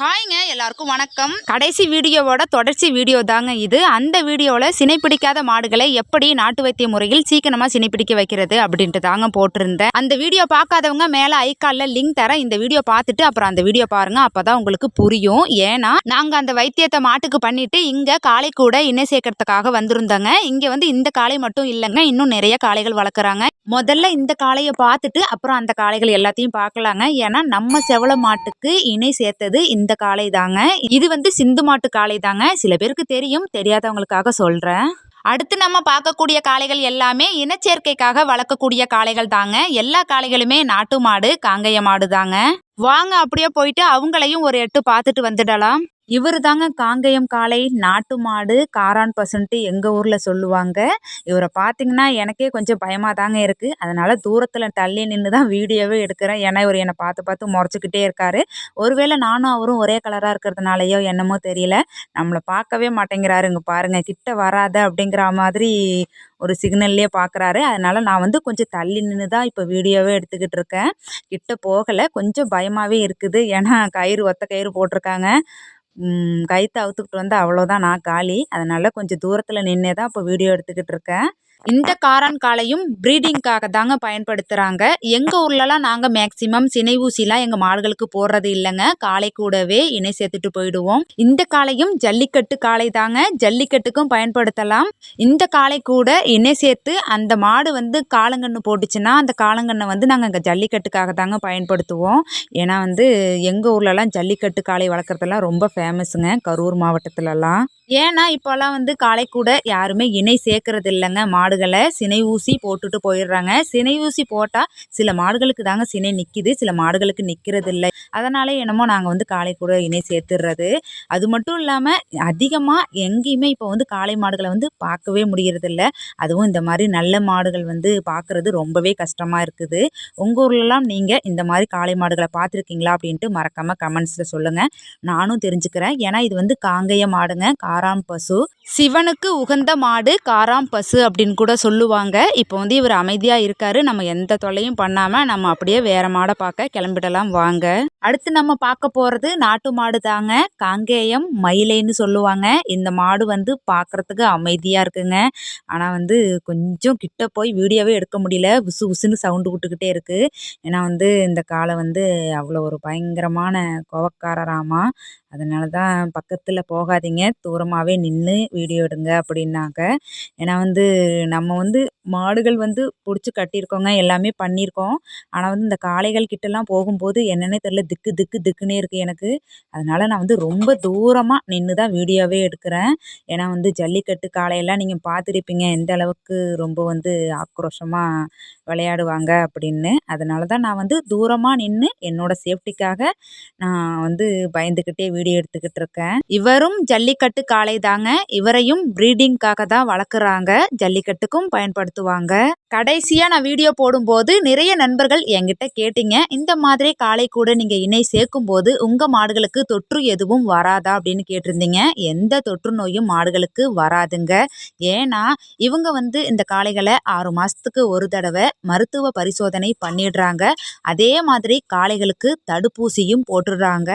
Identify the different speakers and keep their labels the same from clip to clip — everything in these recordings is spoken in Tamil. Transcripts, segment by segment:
Speaker 1: ஹாய்ங்க எல்லாருக்கும் வணக்கம். கடைசி வீடியோவோட தொடர்ச்சி வீடியோ தாங்க இது. அந்த வீடியோவில் சினைப்பிடிக்காத மாடுகளை எப்படி நாட்டு வைத்திய முறையில் சீக்கிரமாக சினைப்பிடிக்க வைக்கிறது அப்படின்ட்டு தாங்க போட்டிருந்தேன். அந்த வீடியோ பார்க்காதவங்க மேலே ஐக்காலில் லிங்க் தரேன் இந்த வீடியோ பார்த்துட்டு அப்புறம் அந்த வீடியோ பாருங்க அப்பதான் உங்களுக்கு புரியும். ஏன்னா நாங்கள் அந்த வைத்தியத்தை மாட்டுக்கு பண்ணிட்டு இங்கே காளை கூட இணை சேர்க்கறதுக்காக வந்திருந்தோங்க. இங்கே வந்து இந்த காளை மட்டும் இல்லைங்க இன்னும் நிறைய காளைகள் வளர்க்குறாங்க. முதல்ல இந்த காளையை பார்த்துட்டு அப்புறம் அந்த காளைகள் எல்லாத்தையும் பார்க்கலாங்க. ஏன்னா நம்ம செவல மாட்டுக்கு இணை சேர்த்தது இந்த காளை தாங்க. இது வந்து சிந்து மாட்டு காளை தாங்க. சில பேருக்கு தெரியும் தெரியாதவங்களுக்காக சொல்கிறேன் அடுத்து நம்ம பார்க்கக்கூடிய காளைகள் எல்லாமே இனச்சேர்க்கைக்காக வளர்க்கக்கூடிய காளைகள் தாங்க. எல்லா காளைகளுமே நாட்டு மாடு காங்கைய மாடு தாங்க. வாங்க அப்படியே போயிட்டு அவங்களையும் ஒரு எட்டு பார்த்துட்டு வந்துடலாம். இவர் தாங்க காங்கயம் காளை நாட்டு மாடு காரான் பசுன்ட்டு எங்கள் ஊரில் சொல்லுவாங்க. இவரை பார்த்தீங்கன்னா எனக்கே கொஞ்சம் பயமாக தாங்க இருக்குது அதனால் தூரத்தில் தள்ளி நின்று தான் வீடியோவே எடுக்கிறேன். ஏன்னா இவர் என்னை பார்த்து பார்த்து முறைச்சிக்கிட்டே இருக்காரு. ஒருவேளை நானும் அவரும் ஒரே கலராக இருக்கிறதுனாலையோ என்னமோ தெரியல. நம்மளை பார்க்கவே மாட்டேங்கிறாருங்க பாருங்கள் கிட்ட வராத அப்படிங்கிற மாதிரி ஒரு சிக்னல்லே பார்க்குறாரு அதனால் நான் வந்து கொஞ்சம் தள்ளி நின்று தான் இப்போ வீடியோவே எடுத்துக்கிட்டு இருக்கேன். கிட்ட போகலை. கொஞ்சம் பயமாகவே இருக்குது. ஏன்னா கயிறு ஒத்த கயிறு போட்டிருக்காங்க. ம், அவுத்துக்கிட்டு வந்தால் அவ்வளோதான் நான் காலி. அதனால் கொஞ்சம் தூரத்தில் நின்றே தான் இப்போ வீடியோ எடுத்துக்கிட்டு இருக்கேன். இந்த காரான் காளையும் ப்ரீடிங்காக தாங்க பயன்படுத்துகிறாங்க எங்கள் ஊர்லலாம் நாங்கள் மேக்சிமம் சினை ஊசிலாம் எங்கள் மாடுகளுக்கு போடுறது இல்லைங்க. காளை கூடவே இணை சேர்த்துட்டு போயிடுவோம். இந்த காளையும் ஜல்லிக்கட்டு காளை தாங்க ஜல்லிக்கட்டுக்கும் பயன்படுத்தலாம். இந்த காளை கூட இணை சேர்த்து அந்த மாடு வந்து காலங்கன்று போட்டுச்சுன்னா அந்த காலங்கன்னை வந்து நாங்கள் இங்கே ஜல்லிக்கட்டுக்காக தாங்க பயன்படுத்துவோம். ஏன்னா வந்து எங்கள் ஊர்லலாம் ஜல்லிக்கட்டு காளை வளர்க்குறதெல்லாம் ரொம்ப ஃபேமஸுங்க கரூர் மாவட்டத்துலலாம். ஏன்னா இப்போல்லாம் வந்து காளை கூட யாருமே இணை சேர்க்கறது இல்லைங்க. மாடுகளை சினை ஊசி போட்டுட்டு போயிடுறாங்க. சினை ஊசி போட்டால் சில மாடுகளுக்கு தாங்க சினை நிற்கிது சில மாடுகளுக்கு நிற்கிறது இல்லை அதனால என்னமோ நாங்கள் வந்து காளை கூட இணை சேர்த்துடுறது அது மட்டும் இல்லாமல் அதிகமாக எங்கேயுமே இப்போ வந்து காளை மாடுகளை வந்து பார்க்கவே முடியறதில்ல. அதுவும் இந்த மாதிரி நல்ல மாடுகள் வந்து பார்க்குறது ரொம்பவே கஷ்டமாக இருக்குது. உங்கள் ஊர்லலாம் நீங்கள் இந்த மாதிரி காளை மாடுகளை பார்த்துருக்கீங்களா அப்படின்ட்டு மறக்காமல் கமெண்ட்ஸில் சொல்லுங்கள் நானும் தெரிஞ்சுக்கிறேன். ஏன்னா இது வந்து காங்கைய மாடுங்க. காராம் பசு. சிவனுக்கு உகந்த மாடு காராம் பசு அப்படின்னு கூட சொல்லுவாங்க. இப்போ வந்து இவர் அமைதியாக இருக்காரு. நம்ம எந்த தொல்லையும் பண்ணாமல் நம்ம அப்படியே வேற மாடை பார்க்க கிளம்பிடலாம். வாங்க. அடுத்து நம்ம பார்க்க போகிறது நாட்டு மாடு தாங்க. காங்கேயம் மயிலைன்னு சொல்லுவாங்க. இந்த மாடு வந்து பார்க்குறதுக்கு அமைதியாக இருக்குங்க. ஆனால் வந்து கொஞ்சம் கிட்ட போய் வீடியோவே எடுக்க முடியல. உசு உசுன்னு சவுண்டு விட்டுக்கிட்டே இருக்குது ஏன்னா வந்து இந்த காலை வந்து அவ்வளோ ஒரு பயங்கரமான கோவக்காரராமா. அதனால தான் பக்கத்தில் போகாதீங்க. தூரமாகவே நின்று வீடியோ எடுங்க அப்படின்னாங்க. ஏன்னா வந்து நம்ம வந்து மாடுகள் வந்து பிடிச்சி கட்டியிருக்கோங்க. எல்லாமே பண்ணியிருக்கோம். ஆனால் வந்து இந்த காளைகள் கிட்டலாம் போகும்போது என்னன்னே தெரில திக்கு திக்கு திக்குன்னே இருக்குது எனக்கு. அதனால் நான் வந்து ரொம்ப தூரமாக நின்று தான் வீடியோவே எடுக்கிறேன். ஏன்னா வந்து ஜல்லிக்கட்டு காளையெல்லாம் நீங்கள் பார்த்துருப்பீங்க. எந்த அளவுக்கு ரொம்ப வந்து ஆக்ரோஷமாக விளையாடுவாங்க அப்படின்னு. அதனால தான் நான் வந்து தூரமாக நின்று என்னோட சேஃப்டிக்காக நான் வந்து பயந்துக்கிட்டே வீடியோ எடுத்துக்கிட்டு இருக்கேன். இவரும் ஜல்லிக்கட்டு காளை தாங்க இவரையும் ப்ரீடிங்காக தான் வளர்க்குறாங்க. ஜல்லிக்கட்டுக்கும் பயன்படுத்த பயன்படுத்துவாங்க. கடைசியாக நான் வீடியோ போடும்போது நிறைய நண்பர்கள் என்கிட்ட கேட்டீங்க. இந்த மாதிரி காளை கூட நீங்கள் இணை சேர்க்கும் போது உங்கள் மாடுகளுக்கு தொற்று எதுவும் வராதா அப்படின்னு கேட்டிருந்தீங்க. எந்த தொற்று நோயும் மாடுகளுக்கு வராதுங்க. ஏன்னா இவங்க வந்து இந்த காளைகளை ஆறு மாதத்துக்கு ஒரு தடவை மருத்துவ பரிசோதனை பண்ணிடுறாங்க. அதே மாதிரி காளைகளுக்கு தடுப்பூசியும் போட்டுடுறாங்க.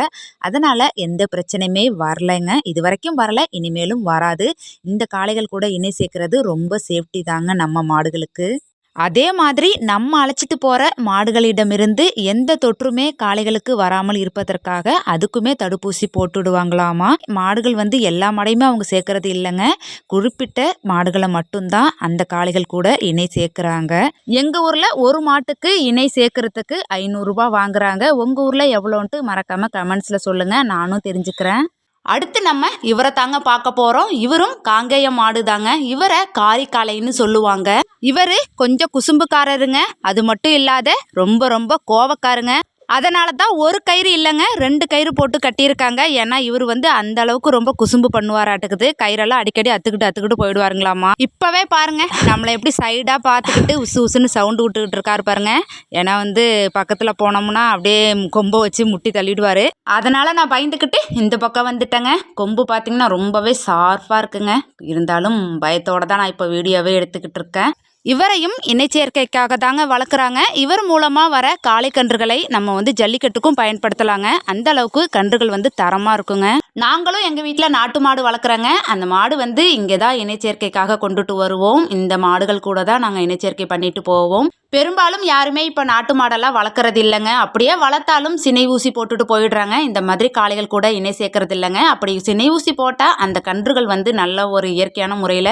Speaker 1: அதனால் எந்த பிரச்சனையுமே வரலைங்க. இது வரைக்கும் வரல இனிமேலும் வராது. இந்த காளைகள் கூட இணை சேர்க்கறது ரொம்ப சேஃப்டி தாங்க நம்ம மாடுகளுக்கு. அதே மாதிரி நம்ம அழைச்சிட்டு போகிற மாடுகளிடமிருந்து எந்த தொற்றுமே காளைகளுக்கு வராமல் இருப்பதற்காக அதுக்குமே தடுப்பூசி போட்டுடுவாங்களாமா மாடுகள் வந்து எல்லா மாடையுமே அவங்க சேர்க்கறது இல்லைங்க. குறிப்பிட்ட மாடுகளை மட்டும்தான் அந்த காளைகள் கூட இணை சேர்க்குறாங்க. எங்கள் ஊரில் ஒரு மாட்டுக்கு இணை சேர்க்கறதுக்கு ஐநூறுரூபா வாங்குறாங்க. உங்கள் ஊரில் எவ்வளோன்ட்டு மறக்காமல் கமெண்ட்ஸில் சொல்லுங்கள் நானும் தெரிஞ்சுக்கிறேன். அடுத்து நம்ம இவரை தாங்க பார்க்க போகிறோம் இவரும் காங்கேய மாடு தாங்க இவரை காரிக்காலைன்னு சொல்லுவாங்க. இவர் கொஞ்சம் குசும்புக்காரருங்க. அது மட்டும் இல்லாத ரொம்ப ரொம்ப கோவக்காருங்க. அதனால தான் ஒரு கயிறு இல்லைங்க ரெண்டு கயிறு போட்டு கட்டியிருக்காங்க. ஏன்னா இவர் வந்து அந்த அளவுக்கு ரொம்ப குசும்பு பண்ணுவாராட்டுக்குது. கயிறெல்லாம் அடிக்கடி அத்துக்கிட்டு அத்துக்கிட்டு போயிடுவாருங்களாமா. இப்போவே பாருங்க நம்மளை எப்படி சைடாக பார்த்துக்கிட்டு உசு உசுன்னு சவுண்டு விட்டுக்கிட்டு இருக்காரு பாருங்க. ஏன்னா வந்து பக்கத்தில் போனோம்னா அப்படியே கொம்பை வச்சு முட்டி தள்ளிடுவார். அதனால் நான் பயந்துக்கிட்டு இந்த பக்கம் வந்துட்டேங்க. கொம்பு பார்த்தீங்கன்னா ரொம்பவே ஷார்ப்பாக இருக்குங்க. இருந்தாலும் பயத்தோடு தான் நான் இப்போ வீடியோவே எடுத்துக்கிட்டு இருக்கேன். இவரையும் இணை சேர்க்கைக்காக தாங்க வளர்க்குறாங்க. இவர் மூலமாக வர காளை கன்றுகளை நம்ம வந்து ஜல்லிக்கட்டுக்கும் பயன்படுத்தலாங்க. அந்த அளவுக்கு கன்றுகள் வந்து தரமாக இருக்குங்க. நாங்களும் எங்கள் வீட்டில் நாட்டு மாடு வளர்க்குறோங்க. அந்த மாடு வந்து இங்கே தான் இணைச்சேர்க்கைக்காக கொண்டுட்டு வருவோம். இந்த மாடுகள் கூட தான் நாங்கள் இணைச்சேர்க்கை பண்ணிட்டு போவோம். பெரும்பாலும் யாருமே இப்போ நாட்டு மாடெல்லாம் வளர்க்குறது இல்லைங்க. அப்படியே வளர்த்தாலும் சினை ஊசி போட்டுட்டு போயிடுறாங்க. இந்த மாதிரி காளைகள் கூட இணை சேர்க்கறது இல்லைங்க. அப்படி சினை ஊசி போட்டால் அந்த கன்றுகள் வந்து நல்ல ஒரு இயற்கையான முறையில்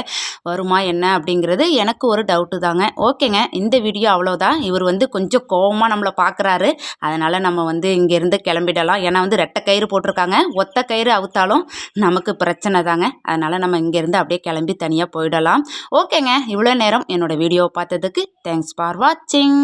Speaker 1: வருமா என்ன அப்படிங்கிறது எனக்கு ஒரு டவுட்டு தாங்க. ஓகேங்க. இந்த வீடியோ அவ்வளோதான் இவர் வந்து கொஞ்சம் கோவமாக நம்மளை பார்க்குறாரு அதனால் நம்ம வந்து இங்கேருந்து கிளம்பிடலாம். ஏன்னா வந்து ரெட்டை கயிறு போட்டிருக்காங்க. ஒத்த கயிறு அவுத்தாலும் நமக்கு பிரச்சனை தாங்க. அதனால் நம்ம இங்கேருந்து அப்படியே கிளம்பி தனியாக போயிடலாம். ஓகேங்க. இவ்வளோ நேரம் என்னோடய வீடியோ பார்த்ததுக்கு தேங்க்ஸ் ஃபார் வாட்சிங்